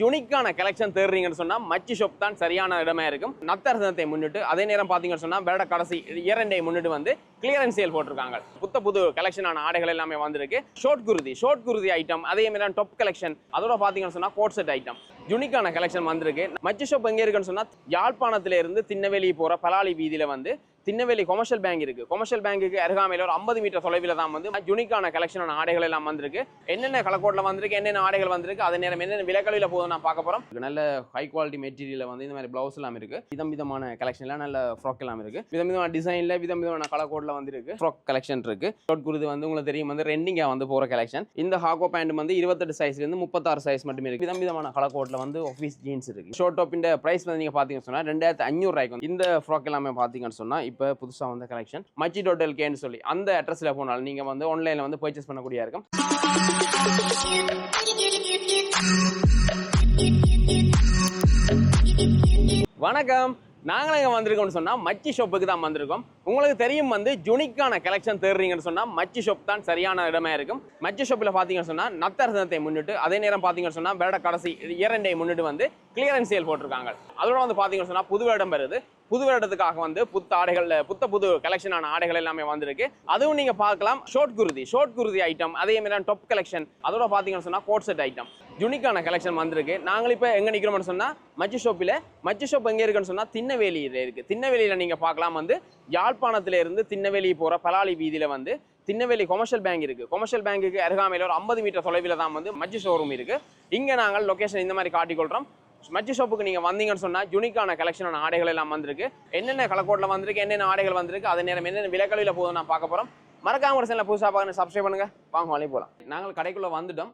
யூனிக்கான கலெக்ஷன் தேடுறீங்கன்னு சொன்னால் மச்சி ஷாப் தான் சரியான இடமா இருக்கும். நத்தர் தினத்தை முன்னிட்டு அதே நேரம் பார்த்தீங்கன்னு சொன்னால் வேட கடைசி இரண்டை முன்னிட்டு வந்து கிளியரன்ஸ் சேல் போட்டிருக்காங்க. புத்த புது கலெக்ஷனான ஆடைகள் எல்லாமே வந்திருக்கு. ஷோட் குருதி ஷோட் குருதி ஐட்டம் அதே மாதிரி டாப் கலெக்ஷன் அதோட பார்த்தீங்கன்னு சொன்னால் கோட் செட் ஐட்டம் யூனிக்கான கலெக்ஷன் வந்திருக்கு. மச்சி ஷாப் எங்கே இருக்குன்னு சொன்னால் யாழ்ப்பாணத்திலேருந்து திண்ணவேலி போற பலாலி வீதியில் வந்து திண்ணவேலி கொமர்ஷியல் பேங்க் இருக்குது கொமர்ஷியல் பேங்குக்கு அருகாமையில் ஒரு ஐம்பது மீட்டர் தொலைவில் தான் வந்து யூனிக்கான கலெக்ஷனான ஆடைகள் எல்லாம் வந்திருக்கு. என்னென்ன கலக்கோட்டில் வந்திருக்கு என்னென்ன ஆடைகள் வந்திருக்கு அதே நேரம் என்னென்ன விலக்கலையில் போதும் நான் பார்க்க போகிறோம் நல்ல ஹை குவாலிட்டி மெட்டீரியலில் வந்து இந்த மாதிரி ப்ளவுஸ் எல்லாம் இருக்கு. விதம் விதமான கலெக்ஷன்ல நல்ல ஃப்ராக் எல்லாம் இருக்கு. விதம் விதமான டிசைனில் விதம் விதமான கலக்கோட்டில் வந்துருக்கு. ஃப்ராக் கலெக்ஷன் இருக்கு. ஷார்ட் குருது வந்து உங்களுக்கு தெரியும் வந்து ரெண்டிங்காக வந்து போகிற கலெக்ஷன் இந்த ஹாக்கோ பேண்ட் வந்து இருபத்தெட்டு சைஸ்லேருந்து முப்பத்தாறு சைஸ் மட்டுமே இருக்குது விதம் விதமான கலக்கோட்டில் வந்து ஆஃபீஸ் ஜீன்ஸ் இருக்குது ஷார்ட் டாப்பின் பிரைஸ் வந்து நீங்கள் பார்த்தீங்கன்னு சொன்னா ரெண்டாயிரத்து ஐநூறு ரூபாய்க்கு வந்து இந்த ஃப்ராக் எல்லாமே பார்த்தீங்கன்னு சொன்னால் இப்போ புதுசா வந்த கலெக்ஷன் மச்சி டோட்டல் கேன்னு சொல்லி அந்த அட்ரஸ்ல போனாலும் நீங்க வந்து ஆன்லைனில் வந்து பர்ச்சேஸ் பண்ணக்கூடிய இருக்கும். வணக்கம். நாங்களும் இங்கே வந்திருக்கோம்னு சொன்னால் மச்சி ஷாப்புக்கு தான் வந்திருக்கோம். உங்களுக்கு தெரியும் வந்து ஜுனிக்கான கலெக்ஷன் தேடுறீங்கன்னு சொன்னால் மச்சி ஷாப் தான் சரியான இடமா இருக்கும். மச்சி ஷாப்பில் பார்த்தீங்கன்னு சொன்னால் நத்தர் தினத்தை முன்னிட்டு அதே நேரம் பார்த்தீங்கன்னு சொன்னால் வேட கடைசி இரண்டை முன்னிட்டு வந்து கிளியரன்ஸ் சேல் போட்டிருக்காங்க. அதோட வந்து பார்த்தீங்கன்னு சொன்னால் புது வேடம் வருது. புது வருடத்துக்காக வந்து புத்த ஆடைகள் புத்த புது கலெக்ஷனான ஆடைகள் எல்லாமே வந்திருக்கு. அதுவும் நீங்க பார்க்கலாம். ஷோர்ட் குருதி ஷோட் குருதி ஐட்டம் அதே மாதிரி டாப் கலெக்ஷன் அதோட பார்த்தீங்கன்னு சொன்னா கோட் செட் ஐட்டம் யூனிக்கான கலெக்ஷன் வந்திருக்கு. நாங்கள் இப்போ எங்கே நிற்கிறோம்னு சொன்னால் மச்சு ஷோப்பில் மச்சி ஷோப் எங்கே இருக்குன்னு சொன்னால் திண்ணவேலியில இருக்குது திண்ணவேலியில நீங்கள் பார்க்கலாம் வந்து யாழ்ப்பாணத்திலேருந்து திண்ணவேலி போகிற பலாலி வீதியில் வந்து திண்ணவேலி கொமர்ஷியல் பேங்க் இருக்குது கொமர்ஷியல் பேங்குக்கு அருகாமையில் ஒரு ஐம்பது மீட்டர் தொலைவில் தான் வந்து மச்சி ஷோரூம் இருக்குது இங்கே நாங்கள் லொக்கேஷன் இந்த மாதிரி காட்டிக்கொள்கிறோம் மச்சு ஷாப்புக்கு நீங்கள் வந்தீங்கன்னு சொன்னால் யூனிக்கான கலெக்ஷனான ஆடைகள் எல்லாம் வந்திருக்கு. என்னென்ன கலக்கோட்டில் வந்திருக்கு என்னென்ன ஆடைகள் வந்திருக்கு அதே நேரம் என்னென்ன விலைக்கழிவில் போதும் நான் பார்க்க போகிறோம் மறக்காம ஒரு சேனல் புதுசாக பார்க்கணும் சப்ஸ்கிரைப் பண்ணுங்கள் வாங்க வழி போகலாம் நாங்கள் கடைக்குள்ளே வந்துட்டோம்.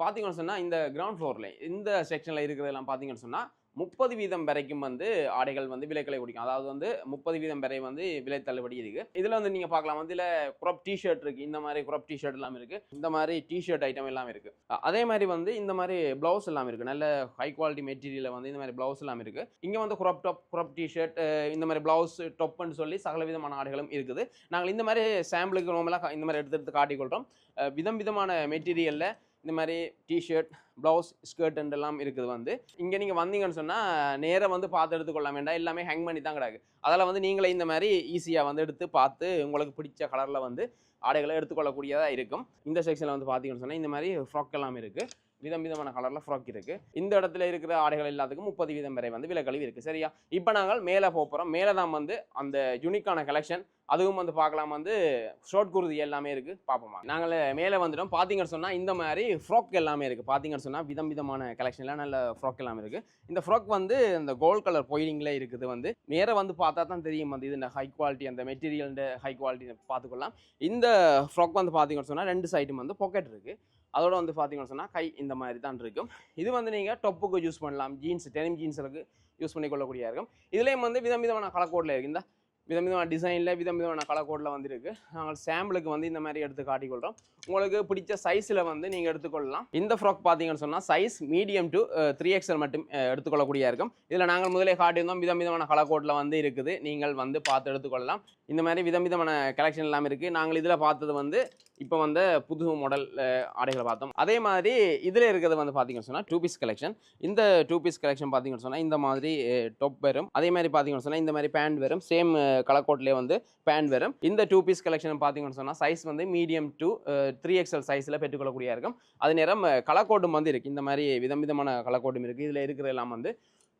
பார்த்தீங்கன்னு சொன்னால் இந்த கிரவுண்ட் ஃப்ளோரில் இந்த செக்ஷனில் இருக்கிறதெல்லாம் பார்த்தீங்கன்னு சொன்னால் முப்பது வீதம் வரைக்கும் வந்து ஆடைகள் வந்து விலைக்களை குடிக்கும். அதாவது வந்து முப்பது வீதம் வரை வந்து விலை தள்ளுபடி இருக்குது இதில் வந்து நீங்கள் பார்க்கலாம் வந்து இதில் குரப் டிஷர்ட் இருக்குது இந்த மாதிரி குரப் டிஷர்ட் எல்லாம் இருக்குது இந்த மாதிரி டிஷர்ட் ஐட்டம் எல்லாம் இருக்குது அதே மாதிரி வந்து இந்த மாதிரி ப்ளவுஸ் எல்லாம் இருக்குது நல்ல ஹை குவாலிட்டி மெட்டீரியலில் வந்து இந்த மாதிரி ப்ளவுஸ் எல்லாம் இருக்குது இங்கே வந்து குரப் டாப் குரப் டிஷர்ட் இந்த மாதிரி ப்ளவுஸ் டொப்புன்னு சொல்லி சகல விதமான ஆடைகளும் இருக்குது. நாங்கள் இந்த மாதிரி சாம்பிளுக்கு ரொம்பலாம் இந்த மாதிரி எடுத்து எடுத்து காட்டிக்கொள்கிறோம் விதம் விதமான மெட்டீரியலில் இந்த மாதிரி டிஷர்ட் ப்ளவுஸ் ஸ்கர்ட் எல்லாம் இருக்குது வந்து. இங்கே நீங்கள் வந்தீங்கன்னு சொன்னால் நேராக வந்து பார்த்து எடுத்துக்கொள்ள வேண்டாம். எல்லாமே ஹேங் பண்ணி தான் கிடக்கு. அதில் வந்து நீங்களே இந்த மாதிரி ஈஸியாக வந்து எடுத்து பார்த்து உங்களுக்கு பிடிச்ச கலரில் வந்து ஆடைகளை எடுத்துக்கொள்ளக்கூடியதாக இருக்கும். இந்த செக்ஷனில் வந்து பார்த்தீங்கன்னு சொன்னால் இந்த மாதிரி ஃப்ராக் எல்லாம் இருக்குது விதம் விதமான கலரில் ஃப்ராக் இருக்குது இந்த இடத்துல இருக்கிற ஆடைகள் எல்லாத்துக்கும் முப்பது வீதம் வரை வந்து விலக்கழிவு இருக்குது சரியா? இப்போ நாங்கள் மேலே போகிறோம் மேலே தான் வந்து அந்த யூனிக்கான கலெக்ஷன் அதுவும் வந்து பார்க்கலாம் வந்து ஷோட் குருதி எல்லாமே இருக்குது பார்ப்போமா நாங்கள் மேலே வந்துட்டோம். பார்த்தீங்கன்னு சொன்னால் இந்த மாதிரி ஃப்ராக் எல்லாமே இருக்குது பார்த்தீங்கன்னு சொன்னால் விதம் விதமான கலெக்ஷன்லாம் நல்ல ஃப்ராக் எல்லாமே இருக்குது இந்த ஃப்ராக் வந்து இந்த கோல்ட் கலர் பொயிலிங்கில் இருக்குது வந்து. நேராக வந்து பார்த்தா தான் தெரியும் வந்து இது ஹை குவாலிட்டி அந்த மெட்டீரியல் ஹை குவாலிட்டி பார்த்துக்கலாம் இந்த ஃப்ராக் வந்து பார்த்தீங்கன்னு சொன்னால் ரெண்டு சைடும் வந்து பாக்கெட் இருக்குது அதோட வந்து பார்த்தீங்கன்னு சொன்னால் கை இந்த மாதிரி தான் இருக்கும். இது வந்து நீங்கள் டொப்புக்கு யூஸ் பண்ணலாம். ஜீன்ஸ் டெனிம் ஜீன்ஸுக்கு யூஸ் பண்ணிக்கொள்ளக்கூடிய இருக்கும். இதுலேயும் வந்து விதம் விதமான கலக்கோட்டில் இருக்குது இந்த விதம் விதமான டிசைனில் விதம் விதமான கலர் கோடில் வந்துருக்கு. நாங்கள் சாம்பிளுக்கு வந்து இந்த மாதிரி எடுத்து காட்டிக்கொள்கிறோம் உங்களுக்கு பிடிச்ச சைஸில் வந்து நீங்கள் எடுத்துக்கொள்ளலாம். இந்த ஃப்ராக் பார்த்தீங்கன்னு சொன்னால் size medium to three XL மட்டும் எடுத்துக்கொள்ளக்கூடிய இருக்கும். இதில் நாங்கள் முதலே காட்டியிருந்தோம் விதம் விதமான கலர் கோட்டில் வந்து இருக்குது. நீங்கள் வந்து பார்த்து எடுத்துக்கொள்ளலாம். இந்த மாதிரி விதம் விதமான கலெக்ஷன் எல்லாம் இருக்குது நாங்கள் இதில் பார்த்தது வந்து இப்போ வந்து புது மாடல் ஆடைகளை பார்த்தோம். அதே மாதிரி இதில் இருக்கிறது வந்து பார்த்தீங்கன்னு சொன்னால் டூ பீஸ் கலெக்ஷன் இந்த டூ பீஸ் கலெக்ஷன் பார்த்தீங்கன்னு சொன்னால் இந்த மாதிரி டாப் வரும் அதே மாதிரி பார்த்தீங்கன்னு சொன்னால் இந்த மாதிரி பேண்ட் வரும் சேம் கலக்கோட்லேயே வந்து பேண்ட் வரும் இந்த டூ பீஸ் கலெக்ஷன் பார்த்தீங்கன்னு சொன்னால் சைஸ் வந்து மீடியம் டு த்ரீ எக்ஸல் சைஸில் பெற்றுக்கொள்ளக்கூடிய இருக்கும். அதே நேரம் கலக்கோட்டும் வந்து இருக்குது இந்த மாதிரி விதம் விதமான கலக்கோட்டும் இருக்குது இதில் இருக்கிற எல்லாம் வந்து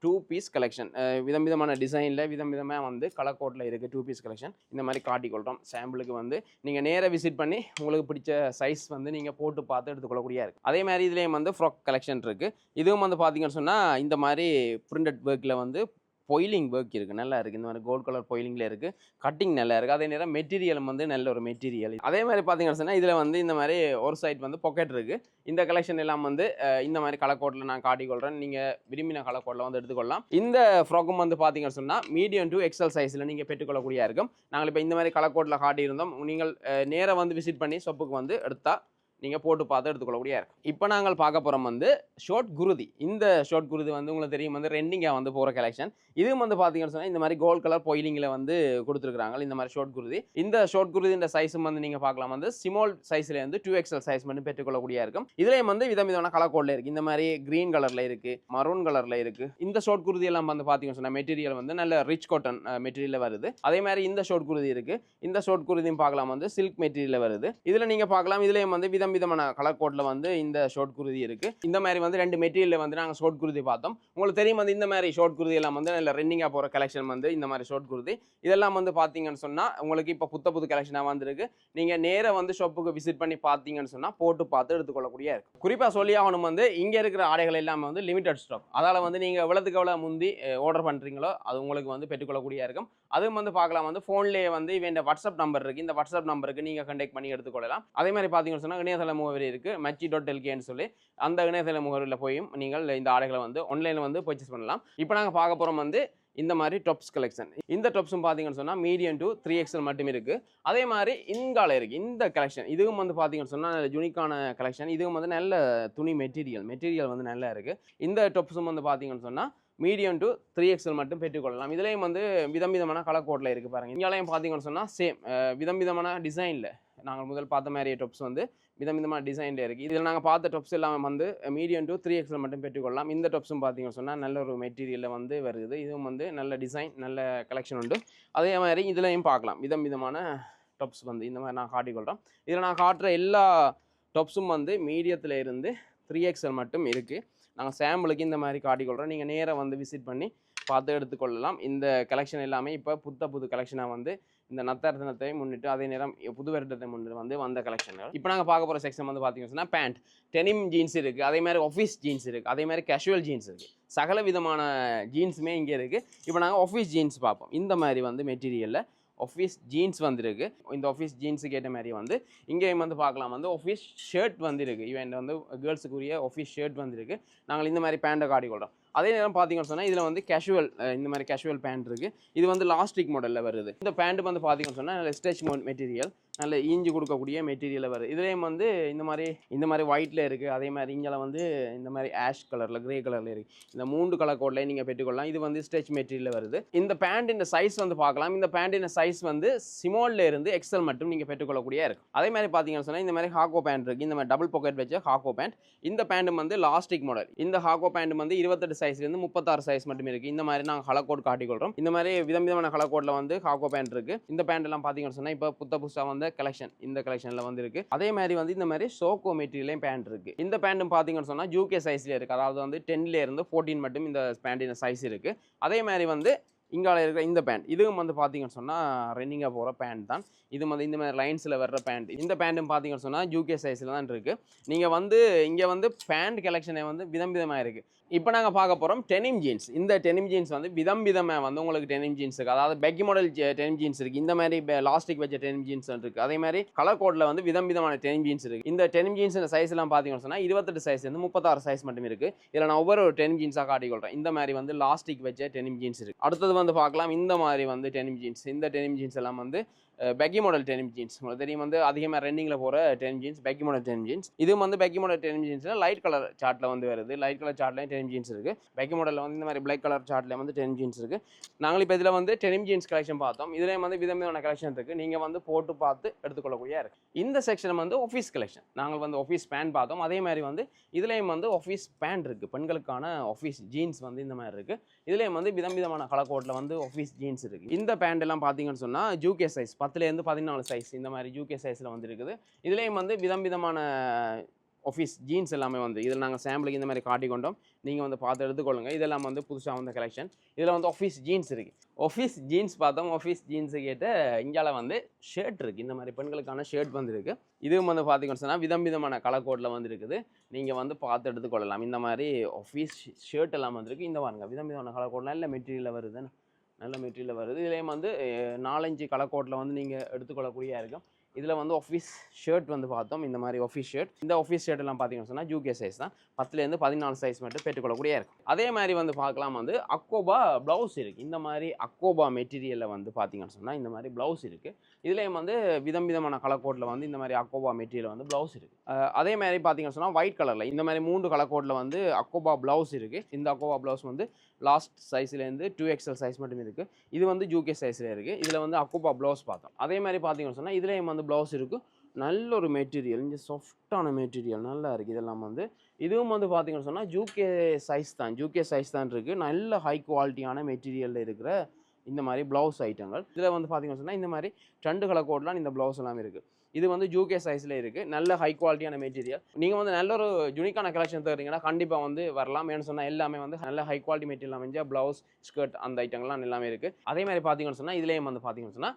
டூ பீஸ் கலெக்ஷன் விதம் விதமான டிசைனில் விதம் விதமாக வந்து கலர்கோட்டில் இருக்குது டூ பீஸ் கலெக்ஷன் இந்த மாதிரி காட்டிக்கொள்கிறோம் சாம்பிளுக்கு வந்து நீங்கள் நேராக விசிட் பண்ணி உங்களுக்கு பிடிச்ச சைஸ் வந்து நீங்கள் போட்டு பார்த்து எடுத்துக்கொள்ளக்கூடிய இருக்குது அதே மாதிரி இதுலேயும் வந்து ஃப்ராக் கலெக்ஷன் இருக்குது இதுவும் வந்து பார்த்தீங்கன்னு சொன்னால் இந்த மாதிரி பிரிண்டட் ஒர்க்கில் வந்து பொயிலிங் ஒர்க் இருக்குது நல்லா இருக்குது இந்த மாதிரி கோல்ட் கலர் பொயிலிங்கில் இருக்குது கட்டிங் நல்லா இருக்குது அதே நேரம் மெட்டீரியலும் வந்து நல்ல ஒரு மெட்டீரியல். அதே மாதிரி பார்த்தீங்கன்னு சொன்னால் இதில் வந்து இந்த மாதிரி ஒரு சைட் வந்து பாக்கெட் இருக்குது இந்த கலெக்ஷன் எல்லாம் வந்து இந்த மாதிரி கலக்கோட்டில் நான் காட்டிக்கொள்கிறேன் நீங்கள் விரும்பின கலக்கோட்டில் வந்து எடுத்துக்கொள்ளலாம். இந்த ஃப்ராக்கும் வந்து பார்த்தீங்கன்னு சொன்னால் மீடியம் டு எக்ஸல் சைஸில் நீங்கள் பெற்றுக்கொள்ளக்கூடிய இருக்கும். நாங்கள் இப்போ இந்த மாதிரி கலக்கோட்டில் காட்டியிருந்தோம். நீங்கள் நேராக வந்து விசிட் பண்ணி ஷாப்புக்கு வந்து எடுத்தால் நீங்கள் போட்டு பார்த்து எடுத்துக்கொள்ளக்கூடிய இருக்கும். இப்போ நாங்கள் பார்க்க போகிறோம் வந்து ஷார்ட் குருதி. இந்த ஷார்ட் குருதி வந்து உங்களுக்கு தெரியும் வந்து ரெண்டிங்காக வந்து போகிற கலெக்ஷன் இதுவும் வந்து பார்த்தீங்கன்னு சொன்னால் இந்த மாதிரி கோல்ட் கலர் பொயிலிங்கில் வந்து கொடுத்துருக்காங்க இந்த மாதிரி ஷார்ட் குருதி. இந்த ஷார்ட் குருதி இந்த சைஸும் வந்து நீங்கள் பார்க்கலாம். வந்து சிமோல் சைஸில் இருந்து டூ எக்ஸல் சைஸ் மட்டும் பெற்றுக்கொள்ளக்கூடிய இருக்கும். இதுலேயும் வந்து விதம் விதமான கலர் கோடில் இருக்குது இந்த மாதிரி க்ரீன் கலரில் இருக்குது மரூன் கலரில் இருக்குது இந்த ஷார்ட் குருதி எல்லாம் வந்து பார்த்தீங்கன்னு சொன்னால் மெட்டீரியல் வந்து நல்ல ரிச் காட்டன் மெட்டீரியலில் வருது. அதே மாதிரி இந்த ஷார்ட் குருதி இருக்குது இந்த ஷார்ட் குருதியும் பார்க்கலாம். வந்து சில்க் மெட்டீரியல் வருது. இதில் நீங்கள் பார்க்கலாம். இதுலேயும் வந்து விதம் விதமான கலர் கோட்டில் வந்து இந்த ஷோட் குருதி இருக்குது இந்த மாதிரி வந்து ரெண்டு மெட்டீரியல் வந்து நாங்கள் ஷோட் குருதி பார்த்தோம். உங்களுக்கு தெரியும் வந்து இந்த மாதிரி ஷோட் குருதி எல்லாம் வந்து இல்லை ரெண்டிங்காக போகிற கலெக்ஷன் வந்து இந்த மாதிரி ஷோட் குருதி. இதெல்லாம் வந்து பார்த்தீங்கன்னு சொன்னால் உங்களுக்கு இப்போ புத்த புது கலெக்ஷனாக வந்திருக்கு. நீங்கள் நேராக வந்து ஷாப்புக்கு விசிட் பண்ணி பார்த்தீங்கன்னு சொன்னால் போட்டு பார்த்து எடுத்துக்கொள்ளக்கூடிய இருக்கும் குறிப்பாக சொல்லி ஆகணும் வந்து இங்கே இருக்கிற ஆடைகள் எல்லாமே வந்து லிமிடெட் ஸ்டாக் அதால் வந்து நீங்கள் எவ்வளோத்துக்கு எவ்வளோ முந்தி ஆர்டர் பண்ணுறீங்களோ அது உங்களுக்கு வந்து பெற்றுக்கொள்ளக்கூடிய இருக்கும் அதுவும் வந்து பார்க்கலாம் வந்து ஃபோன்லேயே வந்து இவன் வாட்ஸ்அப் நம்பர் இருக்குது இந்த வாட்ஸ்அப் நம்பருக்கு நீங்கள் கண்டெக்ட் பண்ணி எடுத்துக்கொள்ளலாம். அதே மாதிரி பார்த்தீங்கன்னு சொன்னால் இணையதள முகவரி இருக்குது மச்சி டாட் எல்கேன்னு சொல்லி. அந்த இணையதள முகவரியில் போயும் நீங்கள் இந்த ஆடைகளை வந்து ஆன்லைனில் வந்து பர்ச்சேஸ் பண்ணலாம். இப்போ நாங்கள் பார்க்க போகிறோம் வந்து இந்த மாதிரி டொப்ஸ் கலெக்ஷன் இந்த டொப்ஸும் பார்த்தீங்கன்னு சொன்னால் மீடியம் டு த்ரீ எக்ஸல் மட்டும் இருக்குது அதே மாதிரி இன்கால இருக்குது இந்த கலெக்ஷன் இதுவும் வந்து பார்த்தீங்கன்னு சொன்னால் நல்ல யூனிக்கான கலெக்ஷன் இதுவும் வந்து நல்ல துணி மெட்டீரியல் மெட்டீரியல் வந்து நல்லா இருக்குது இந்த டொப்ஸும் வந்து பார்த்தீங்கன்னு சொன்னால் மீடியம் டு த்ரீ எக்ஸல் மட்டும் பெற்றுக்கொள்ளலாம். இதுலேயும் வந்து விதம் விதமான கலர் கோட்டில் இருக்குது பாருங்கள் இங்கேயும் பார்த்தீங்கன்னு சொன்னால் சேம் விதம் விதமான டிசைனில் நாங்கள் முதல் பார்த்த மாதிரி டொப்ஸ் வந்து விதம் விதமான டிசைனில் இருக்குது இதில் நாங்கள் பார்த்த டொப்ஸ் எல்லாமே வந்து மீடியம் டு த்ரீ எக்ஸில் மட்டும் பெற்றுக்கொள்ளலாம் இந்த டொப்ஸும் பார்த்தீங்கன்னு சொன்னால் நல்ல ஒரு மெட்டீரியலில் வந்து வருது. இதுவும் வந்து நல்ல டிசைன் நல்ல கலெக்ஷன் உண்டு. அதே மாதிரி இதுலையும் பார்க்கலாம். விதம் விதமான டொப்ஸ் வந்து இந்த மாதிரி நான் காட்டிக்கொள்கிறோம் இதில் நான் காட்டுற எல்லா டொப்ஸும் வந்து மீடியத்தில் இருந்து த்ரீ எக்ஸல் மட்டும் இருக்குது நாங்கள் சாம்பிளுக்கு இந்த மாதிரி காட்டிக்கொள்கிறோம் நீங்கள் நேராக வந்து விசிட் பண்ணி பார்த்து எடுத்துக்கொள்ளலாம் இந்த கலெக்ஷன் எல்லாமே இப்போ புத்த புது கலெக்ஷனாக வந்து இந்த நத்தரத்தினத்தை முன்னிட்டு அதே நேரம் புது வருடத்தை முன்னிட்டு வந்து வந்த கலெக்ஷன்கள் இப்போ நாங்கள் பார்க்க போகிற செக்ஷன் வந்து பார்த்தீங்கன்னா பேண்ட் டெனிம் ஜீன்ஸ் இருக்குது அதே மாதிரி ஆஃபீஸ் ஜீன்ஸ் இருக்குது அதே மாதிரி கேஷுவல் ஜீன்ஸ் இருக்குது சகல விதமான ஜீன்ஸுமே இங்கே இருக்குது இப்போ நாங்கள் ஆஃபீஸ் ஜீன்ஸ் பார்ப்போம். இந்த மாதிரி வந்து மெட்டீரியலில் ஆஃபீஸ் ஜீன்ஸ் வந்திருக்கு. இந்த ஆஃபீஸ் ஜீன்ஸுக்கு ஏற்ற மாதிரி வந்து இங்கேயும் வந்து பார்க்கலாம். வந்து ஆஃபீஸ் ஷர்ட் வந்துருக்கு. இவன் வந்து கேர்ள்ஸுக்குரிய ஆஃபீஸ் ஷர்ட் வந்திருக்கு. நாங்கள் இந்த மாதிரி பேண்ட்டை காட்டிக்கொள்கிறோம் அதே நேரம் பார்த்தீங்கன்னு சொன்னால் இதில் வந்து கேஷுவல் இந்த மாதிரி கேஷுவல் பேண்ட் இருக்குது இது வந்து லாஸ்டிக் மாடலில் வருது. இந்த பேண்ட் வந்து பார்த்தீங்கன்னு சொன்னால் ஸ்டெச் மெட்டீரியல் நல்ல ஈஞ்சு கொடுக்கக்கூடிய மெட்டீரியலில் வருது. இதுலேயும் வந்து இந்த மாதிரி இந்த மாதிரி ஒயிட்டில் இருக்குது அதே மாதிரி இங்கெல்லாம் வந்து இந்த மாதிரி ஆஷ் கலரில் கிரே கலரில் இருக்குது இந்த மூன்று கலர் கோட்லையும் நீங்கள் பெற்றுக்கொள்ளலாம். இது வந்து ஸ்ட்ரெச் மெட்டீரியலில் வருது. இந்த பேண்டின் சைஸ் வந்து பார்க்கலாம். இந்த பேண்டின் சைஸ் வந்து சிமோலில் இருந்து எக்ஸல் மட்டும் நீங்கள் பெற்றுக்கொள்ளக்கூடிய இருக்கும் அதே மாதிரி பார்த்தீங்கன்னு சொன்னால் இந்த மாதிரி ஹாக்கோ பேண்ட் இருக்குது இந்த மாதிரி டபுள் பாக்கெட் வச்ச ஹாக்கோ பேண்ட் இந்த பேண்ட் வந்து லாஸ்டிக் மாடல் இந்த ஹாக்கோ பேண்ட் வந்து இருபத்தெட்டு சைஸ்லேருந்து முப்பத்தாறு சைஸ் மட்டும் இருக்குது இந்த மாதிரி நாங்கள் கலர் கோட் காட்டிக்கொள்கிறோம் இந்த மாதிரி விதம் விதமான கலர் கோட்டில் வந்து ஹாக்கோ பேண்ட் இருக்குது இந்த பேண்ட் எல்லாம் பார்த்தீங்கன்னு சொன்னால் இப்போ புத்த புதுசாக வந்து கலெக்ஷன் இந்த கலெக்ஷனில் வந்துருக்கு. அதே மாதிரி வந்து இந்த மாதிரி சோக்கோ மெட்டீரியலையும் பேண்ட் இருக்குது இந்த பேண்ட்டும் பார்த்தீங்கன்னு சொன்னால் ஜூகே சைஸ்லேயே இருக்குது அதாவது வந்து டென்லேருந்து ஃபோர்டீன் மட்டும் இந்த பேண்டின் சைஸ் இருக்குது அதே மாதிரி வந்து இங்கால இருக்கிற இந்த பேண்ட் இதுவும் வந்து பார்த்தீங்கன்னு சொன்னால் ரன்னிங்காக போகிற பேண்ட் தான். இது வந்து இந்த மாதிரி லைன்ஸில் வர்ற பேண்ட் இந்த பேண்ட்டும் பார்த்தீங்கன்னு சொன்னால் ஜூகே சைஸில் தான் இருக்குது நீங்கள் வந்து இங்கே வந்து பேண்ட் கலெக்ஷனே வந்து விதம் விதமாக இருக்குது இப்போ நாங்கள் பார்க்க போகிறோம் டெனிம் ஜீன்ஸ் இந்த டெனிம் ஜீன்ஸ் வந்து விதம் விதமாக வந்து உங்களுக்கு டெனிம் ஜீன்ஸ் இருக்குது அதாவது பெக்கி மாடல் டெனிம் ஜீன்ஸ் இருக்குது இந்த மாதிரி லாஸ்டிக் வச்ச டெனிம் ஜீன்ஸ் இருக்குது அதே மாதிரி கலர் கோடில் வந்து விதம் விதமான டெனிம் ஜீன்ஸ் இருக்குது இந்த டெனிம் ஜீன்ஸ் சைஸ்லாம் பார்த்தீங்கன்னு சொன்னால் இருபத்தெட்டு சைஸ் வந்து முப்பத்தாறு சைஸ் மட்டும் இருக்குது இதில் நான் ஒவ்வொரு டெனிம் ஜீன்ஸாக காட்டிக்கொள்கிறேன் இந்த மாதிரி வந்து லாஸ்டிக் வச்ச டெனிம் ஜீன்ஸ் இருக்குது அடுத்தது வந்து பார்க்கலாம். இந்த மாதிரி வந்து டெனிம் ஜீன்ஸ் இந்த டெனிம் ஜீன்ஸ் எல்லாம் வந்து பெக்கி மாடல் டெனிம் ஜீன்ஸ் உங்களுக்கு தெரியும் வந்து அதிகமாக ரன்னிங்கில் போகிற denim jeans baggy model denim jeans இதுவும் வந்து பெக்கி மாடல் டெனிம் ஜீன்ஸில் லைட் கலர் சார்ட்டில் வந்து வருது. லைட் கலர் சார்ட்லேயும் டெனிம் ஜீன்ஸ் இருக்குது பெக்கி மாடலில் வந்து இந்த மாதிரி பிளாக் கலர் சார்ட்லேயும் வந்து டெனிம் ஜீன்ஸ் இருக்குது நாங்கள் இப்போ இதில் வந்து டெனிம் ஜீன்ஸ் கலெக்ஷன் பார்த்தோம். இதுலேயும் வந்து விதமான கலெக்ஷன் இருக்குது நீங்கள் வந்து போட்டு பார்த்து எடுத்துக்கொள்ளக்கூடிய இருக்குது இந்த செக்ஷன் வந்து ஆஃபீஸ் கலெக்ஷன் நாங்கள் வந்து ஆஃபீஸ் பேண்ட் பார்த்தோம். அதே மாதிரி வந்து இதுலேயும் வந்து ஆஃபீஸ் பேண்ட் இருக்குது பெண்களுக்கான ஆஃபீஸ் ஜீன்ஸ் வந்து இந்த மாதிரி இருக்குது இதுலேயும் வந்து விதம் விதமான கலக்கோட்டில் வந்து ஆஃபீஸ் ஜீன்ஸ் இருக்குது இந்த பேண்ட் எல்லாம் பார்த்தீங்கன்னு சொன்னால் ஜூகே சைஸ் பத்துலேருந்து பதினாலு சைஸ் இந்த மாதிரி ஜூகே சைஸில் வந்து இருக்குது இதுலேயும் வந்து விதம் விதமான ஆஃபீஸ் ஜீன்ஸ் எல்லாமே வந்து இதில் நாங்கள் சாம்பிளுக்கு இந்த மாதிரி காட்டிக்கொண்டோம் நீங்கள் வந்து பார்த்து எடுத்துக்கொள்ளுங்க. இதெல்லாம் வந்து புதுசாக வந்த கலெக்ஷன் இதில் வந்து ஆஃபீஸ் ஜீன்ஸ் இருக்குது ஆஃபீஸ் ஜீன்ஸ் பார்த்தோம். ஆஃபீஸ் ஜீன்ஸு கேட்டு இந்தியாவில் வந்து ஷர்ட் இருக்குது இந்த மாதிரி பெண்களுக்கான ஷர்ட் வந்துருக்கு. இதுவும் வந்து பார்த்தீங்கன்னு சொன்னால் விதம் விதமான கலர் கோட்டில் வந்து இருக்குது நீங்கள் வந்து பார்த்து எடுத்துக்கொள்ளலாம். இந்த மாதிரி ஆஃபீஸ் ஷர்ட் எல்லாம் வந்துருக்கு. இந்த பாருங்க விதம் விதமான கலர் இல்லை நல்ல மெட்டீரியலில் வருதுன்னு நல்ல மெட்டீரியலில் வருது. இதுலேயும் வந்து நாலஞ்சு கலர் கோட்டில் வந்து நீங்கள் எடுத்துக்கொள்ளக்கூடிய இருக்கும். இதில் வந்து ஆஃபீஸ் ஷர்ட் வந்து பார்த்தோம். இந்த மாதிரி ஆஃபீஸ் ஷர்ட் இந்த ஆஃபீஸ் ஷர்ட் எல்லாம் பார்த்தீங்கன்னு சொன்னால் ஜூகே சைஸ் தான். பத்துலேருந்து பதினாலு சைஸ் மட்டும் பெற்றுக்கொள்ளக்கூடிய இருக்கும். அதே மாதிரி வந்து பார்க்கலாம் வந்து அக்கோபா ப்ளவுஸ் இருக்குது இந்த மாதிரி அக்கோபா மெட்டீரியலில் வந்து பார்த்தீங்கன்னு சொன்னால் இந்த மாதிரி ப்ளவுஸ் இருக்குது இதுலேயும் வந்து விதம் விதமான கலர் கோட்டில் வந்து இந்த மாதிரி அக்கோபா மெட்டீரியல் வந்து ப்ளவுஸ் இருக்குது அதே மாதிரி பார்த்தீங்கன்னு சொன்னால் ஒயிட் கலரில் இந்த மாதிரி மூன்று கலர் கோட்டில் வந்து அக்கோபா ப்ளவுஸ் இருக்குது இந்த அக்கோபா ப்ளவுஸ் வந்து லாஸ்ட் சைஸ்லேருந்து டூ எக்ஸ்எல் சைஸ் மட்டும் இருக்குது இது வந்து ஜூகே சைஸில் இருக்குது இதில் வந்து அக்கோபா ப்ளவுஸ் பார்த்தோம். அதே மாதிரி பார்த்தீங்கன்னு சொன்னால் இதுலேயும் வந்து ப்ளவுஸ் இருக்கும் நல்ல ஒரு மெட்டீரியல் இந்த சாஃப்டான மெட்டீரியல் நல்லா இருக்குது இதெல்லாம் வந்து இதுவும் வந்து பார்த்தீங்கன்னு சொன்னால் ஜூகே சைஸ் தான். ஜூகே சைஸ் தான் இருக்குது நல்ல ஹை குவாலிட்டியான மெட்டீரியலில் இருக்கிற இந்த மாதிரி ப்ளவுஸ் ஐட்டங்கள் இதில் வந்து பார்த்தீங்கன்னு சொன்னால் இந்த மாதிரி ரெண்டு கலர் கோட்லாம் இந்த ப்ளவுஸ் எல்லாம் இருக்குது இது வந்து ஜூகே சைஸில் இருக்குது நல்ல ஹை குவாலிட்டியான மெட்டீரியல் நீங்கள் வந்து நல்ல ஒரு யூனிக்கான கலெக்ஷன் தருறீங்கன்னா கண்டிப்பாக வந்து வரலாம். ஏன்னு சொன்னால் எல்லாமே வந்து நல்ல ஹை குவாலிட்டி மெட்டீரியல் அமைஞ்ச ப்ளவுஸ் ஸ்கர்ட் அந்த ஐட்டங்கள்லாம் எல்லாமே இருக்குது அதே மாதிரி பார்த்தீங்கன்னு சொன்னால் இதுலேயும் வந்து பார்த்தீங்கன்னு சொன்னால்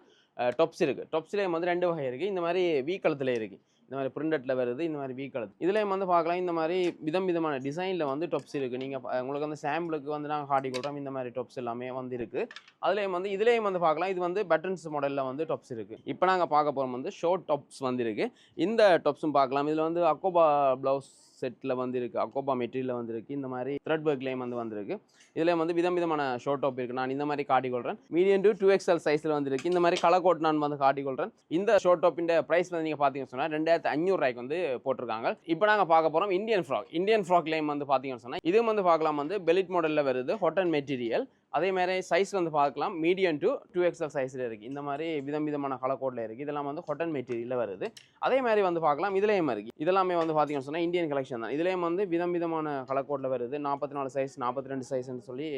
டொப்ஸ் இருக்குது டொப்ஸ்லேயும் வந்து ரெண்டு வகை இருக்குது இந்த மாதிரி வீ இருக்குது இந்த மாதிரி பிரிண்டட்டில் வருது இந்த மாதிரி வீ இதுலேயும் வந்து பார்க்கலாம். இந்த மாதிரி விதம் விதமான டிசைனில் வந்து டொப்ஸ் இருக்குது நீங்கள் உங்களுக்கு வந்து சாம்பிளுக்கு வந்து நாங்கள் காட்டி கொடுறோம் இந்த மாதிரி டொப்ஸ் எல்லாமே வந்து இருக்குது அதுலேயும் வந்து இதுலேயும் வந்து பார்க்கலாம். இது வந்து பட்டன்ஸ் மாடலில் வந்து டொப்ஸ் இருக்குது இப்போ நாங்கள் பார்க்க போகிறோம் வந்து ஷோர்ட் டொப்ஸ் வந்து இருக்குது இந்த டொப்ஸும் பார்க்கலாம். இதில் வந்து அக்கோபா ப்ளவுஸ் செட்டில் வந்திருக்கு அக்கோபா மெட்டீரியலில் வந்திருக்கு இந்த மாதிரி த்ரெட் ஒர்க்லேயும் வந்து வந்திருக்கு. இதில் வந்து விதம் விதமான ஷோ டாப் இருக்குது நான் இந்த மாதிரி காட்டிக்கொள்கிறேன் மீடியம் டு டூ எக்ஸ்எல் சைஸில் வந்திருக்கு. இந்த மாதிரி கலர் கோட் நான் வந்து காட்டிக்கொள்கிறேன் இந்த ஷோர்ட் டாப்பின் ப்ரைஸ் வந்து நீங்கள் பார்த்தீங்கன்னு சொன்னால் ரெண்டாயிரத்து அஞ்சூறுரூவாய்க்கு வந்து போட்டிருக்காங்க. இப்போ நாங்கள் பார்க்க போகிறோம் இந்தியன் ஃப்ராக் இந்தியன் ஃப்ராக்லேயும் வந்து பார்த்தீங்கன்னு சொன்னால் இதுவும் வந்து பார்க்கலாம். வந்து பெலிட் மாடலில் வருது. ஹொட்டன் மெட்டீரியல் அதே மாதிரி சைஸ் வந்து பார்க்கலாம். மீடியம் டு டூ எக்ஸ்எல் சைஸில் இருக்குது இந்த மாதிரி விதம் விதமான கலர் கோட்டில் இருக்குது இதெல்லாம் வந்து ஹொட்டன் மெட்டீரியலில் வருது. அதே மாதிரி வந்து பார்க்கலாம். இதுலேயும் இருக்குது இதெல்லாமே வந்து பார்த்திங்கன்னு சொன்னால் இந்தியன் கலெக்ஷன் தான். இதுலேயும் வந்து விதம் விதமான கலர் கோட்டில் வருது. நாற்பத்தி நாலு சைஸ் நாற்பத்தி ரெண்டு சைஸ்ன்னு சொல்லி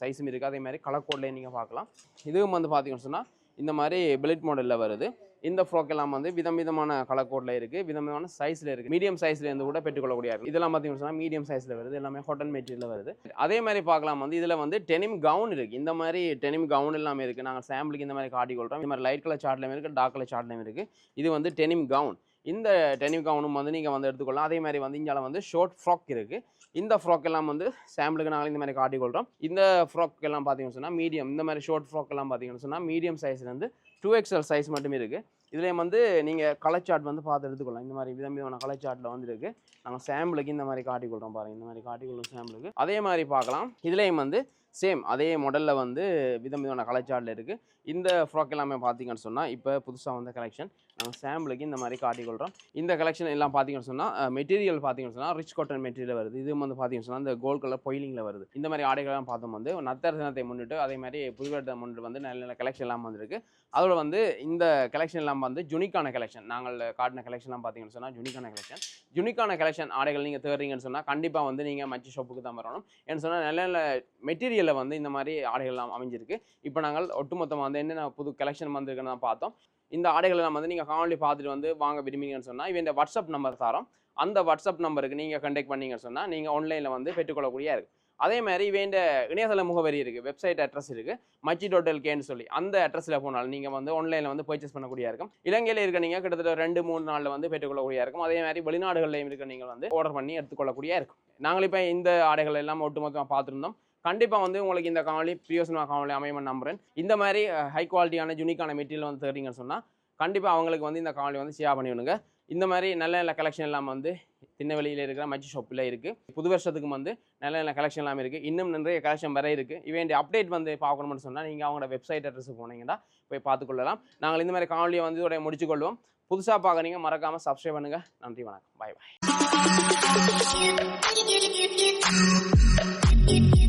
சைஸும் இருக்குது அதே மாதிரி கலர் கோட்லேயே நீங்கள் பார்க்கலாம். இதுவும் வந்து பார்த்தீங்கன்னு சொன்னால் இந்த மாதிரி பிளட் மாடலில் வருது. இந்த ஃப்ராக் எல்லாம் வந்து விதம் விதமான கலர் கோட்டில் இருக்குது விதம் விதமான சைஸில் இருக்குது மீடியம் சைஸ்ல இருந்து கூட பெற்றுக்கொள்ளக்கூடிய இதெல்லாம் பார்த்தீங்கன்னு சொன்னால் மீடியம் சைஸில் வருது எல்லாமே ஹோட்டல் மெட்டீரியலில் வருது. அதே மாதிரி பார்க்கலாம் வந்து இதில் வந்து டெனிம் கவுன் இருக்குது இந்த மாதிரி டெனிம் கவுன் எல்லாமே இருக்குது நாங்கள் சாம்பிளுக்கு இந்த மாதிரி காட்டி கொள்கிறோம் இந்த மாதிரி லைட் கலர் சார்ட்லையும் இருக்குது டார்க் கலர் சார்ட்லையும் இருக்குது இது வந்து டெனிம் கவுன் இந்த டெனிம் கவுனும் வந்து நீங்கள் வந்து எடுத்துக்கொள்ளலாம். அதே மாதிரி வந்து இங்கே வந்து ஷார்ட் ஃப்ராக் இருக்குது இந்த ஃப்ராக் எல்லாம் வந்து சாம்பிளுக்கு நாங்கள் இந்த மாதிரி காட்டிக்கொள்கிறோம் இந்த ஃப்ராக் எல்லாம் பார்த்தீங்கன்னு சொன்னால் மீடியம் இந்த மாதிரி ஷார்ட் ஃப்ராக் எல்லாம் பார்த்தீங்கன்னு சொன்னால் மீடியம் சைஸ்லேருந்து டூ எக்ஸ்எல் சைஸ் மட்டுமே இருக்குது இதுலேயும் வந்து நீங்கள் கலர் சார்ட் வந்து பார்த்து எடுத்துக்கலாம் இந்த மாதிரி விதம் விதமான கலர் சார்ட்டில் வந்துருக்கு நாங்கள் சாம்பிளுக்கு இந்த மாதிரி காட்டிக்கொள்கிறோம் பாருங்கள் இந்த மாதிரி காட்டிக்கொள்ளும் சாம்பிளுக்கு அதே மாதிரி பார்க்கலாம். இதுலேயும் வந்து சேம் அதே மாடலில் வந்து விதம் விதமான கலர் சார்ட்டில் இருக்குது இந்த ஃப்ராக் எல்லாமே பார்த்தீங்கன்னு சொன்னால் இப்போ புதுசாக வந்த கலெக்ஷன் நாங்கள் சாம்பிளுக்கு இந்த மாதிரி காட்டிக்கொள்கிறோம் இந்த கலெக்ஷன் எல்லாம் பார்த்தீங்கன்னு சொன்னால் மெட்டீரியல் பார்த்தீங்கன்னு சொன்னால் ரிச் காட்டன் மெட்டீரியல் வருது. இது வந்து பார்த்தீங்கன்னு சொன்னால் இந்த கோல்ட் கலர் பொயிலிங்கில் வருது. இந்த மாதிரி ஆடைகள்லாம் பார்த்தோம் வந்து நத்தர் தினத்தை முன்னிட்டு அதே மாதிரி புதுவெடுத்த முன்னிட்டு வந்து நல்ல நல்ல கலெக்ஷன் எல்லாம் வந்துருக்கு. அதோட வந்து இந்த கலெக்ஷன் எல்லாம் வந்து ஜுனிக்கான கலெக்ஷன் நாங்கள் காட்டின கலெக்ஷன்லாம் பார்த்தீங்கன்னு சொன்னால் ஜுனிக்கான கலெக்ஷன் ஜுனிக்கான கலெக்ஷன் ஆடைகள் நீங்கள் தேடுறீங்கன்னு சொன்னால் கண்டிப்பாக வந்து நீங்கள் மச்சி ஷாப்புக்கு தான் வரணும். ஏன்னு சொன்னால் நல்ல நல்ல மெட்டீரியலில் வந்து இந்த மாதிரி ஆடைகள்லாம் அமைஞ்சிருக்கு. இப்போ நாங்கள் ஒட்டுமொத்தமாக வந்து என்னென்ன புது கலெக்ஷன் வந்திருக்குன்னு தான் பார்த்தோம். இந்த ஆடைகளை நம்ம வந்து நீங்கள் காணொலி பார்த்துட்டு வந்து வாங்க விரும்புறீங்கன்னு சொன்னால் இவன் இந்த வாட்ஸ்அப் நம்பர் தரோம் அந்த வாட்ஸ்அப் நம்பருக்கு நீங்கள் கண்டெக்ட் பண்ணீங்கன்னு சொன்னால் நீங்கள் ஆன்லைனில் வந்து பெற்றுக்கொள்ளக்கூடிய இருக்குது அதே மாதிரி வேண்ட இணையதள முகவரி இருக்குது வெப்சைட் அட்ரஸ் இருக்குது மச்சி டோட்டல் கேன்னு சொல்லி அந்த அட்ரஸில் போனாலும் நீங்கள் வந்து ஆன்லைனில் வந்து பர்ச்சேஸ் பண்ணக்கூடிய இருக்கும். இலங்கையில் இருக்க நீங்கள் கிட்டத்தட்ட ரெண்டு மூணு நாளில் வந்து பெற்றுக்கொள்ளக்கூடிய இருக்கும். அதே மாதிரி வெளிநாடுகளிலையும் இருக்க நீங்கள் வந்து ஆர்டர் பண்ணி எடுத்துக்கொள்ளக்கூடிய இருக்கும். நாங்கள் இப்போ இந்த ஆடைகள் எல்லாம் ஒட்டுமொத்தமாக பார்த்துருந்தோம். கண்டிப்பாக வந்து உங்களுக்கு இந்த காணொலி பிரியோசனா காணொலி அமையமன் நம்புறேன். இந்த மாதிரி ஹை குவாலிட்டியான யூனிக்கான மெட்டீரியல் வந்து தேடுறீங்கன்னு சொன்னால் கண்டிப்பாக அவங்களுக்கு வந்து இந்த காணொலி வந்து ஷேர் பண்ணிவிடுங்க. இந்த மாதிரி நல்ல நல்ல கலெக்ஷன் எல்லாம் வந்து திண்ணவெளியில் இருக்கிற மச்சி ஷாப்பில் இருக்குது புது வருஷத்துக்கு வந்து நல்ல நல்ல கலெக்ஷன் எல்லாம் இருக்குது இன்னும் நிறைய கலெக்ஷன் வர இருக்குது இவன் அப்டேட் வந்து பார்க்கணும்னு சொன்னால் நீங்கள் அவங்களோட வெப்சைட் அட்ரஸ் போனீங்கன்னா போய் பார்த்துக்கொள்ளலாம். நாங்கள் இந்த மாதிரி காணொலியை வந்து இதோட முடிச்சுக்கொள்வோம். புதுசாக பார்க்குறீங்க மறக்காமல் சப்ஸ்கிரைப் பண்ணுங்கள் நன்றி வணக்கம். பாய் பாய் Thank you.